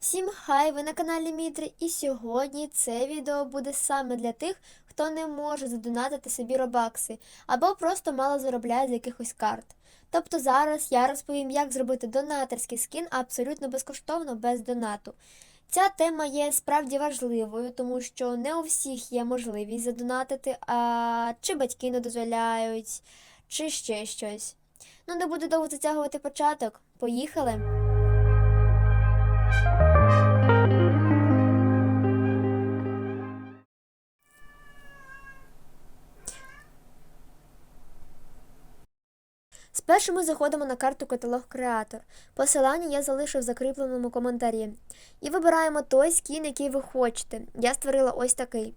Всім хай, ви на каналі Мітри, і сьогодні це відео буде саме для тих, хто не може задонатити собі робакси або просто мало заробляє з якихось карт. Тобто зараз я розповім, як зробити донаторський скін абсолютно безкоштовно без донату. Ця тема є справді важливою, тому що не у всіх є можливість задонатити, а чи батьки не дозволяють, чи ще щось. Ну, не буду довго затягувати початок. Поїхали! Спершу ми заходимо на карту каталог Креатор. Посилання я залишу в закріпленому коментарі. І вибираємо той скін, який ви хочете. Я створила ось такий.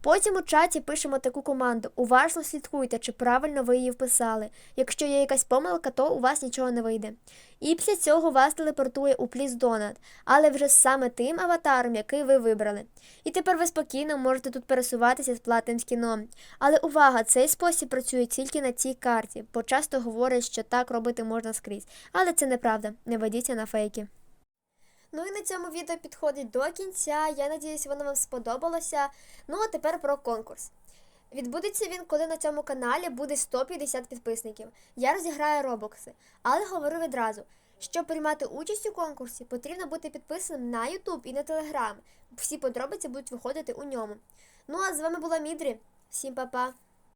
Потім у чаті пишемо таку команду. Уважно слідкуйте, чи правильно ви її вписали. Якщо є якась помилка, то у вас нічого не вийде. І після цього вас телепортує у пліс Донат, але вже саме тим аватаром, який ви вибрали. І тепер ви спокійно можете тут пересуватися з платним скіном. Але увага, цей спосіб працює тільки на цій карті, бо часто говорять, що так робити можна скрізь. Але це неправда, не ведіться на фейки. Ну і на цьому відео підходить до кінця. Я надіюсь, воно вам сподобалося. Ну а тепер про конкурс. Відбудеться він, коли на цьому каналі буде 150 підписників. Я розіграю робокси, але говорю відразу. Щоб приймати участь у конкурсі, потрібно бути підписаним на YouTube і на Telegram. Всі подробиці будуть виходити у ньому. Ну а з вами була Мідрі. Всім па-па!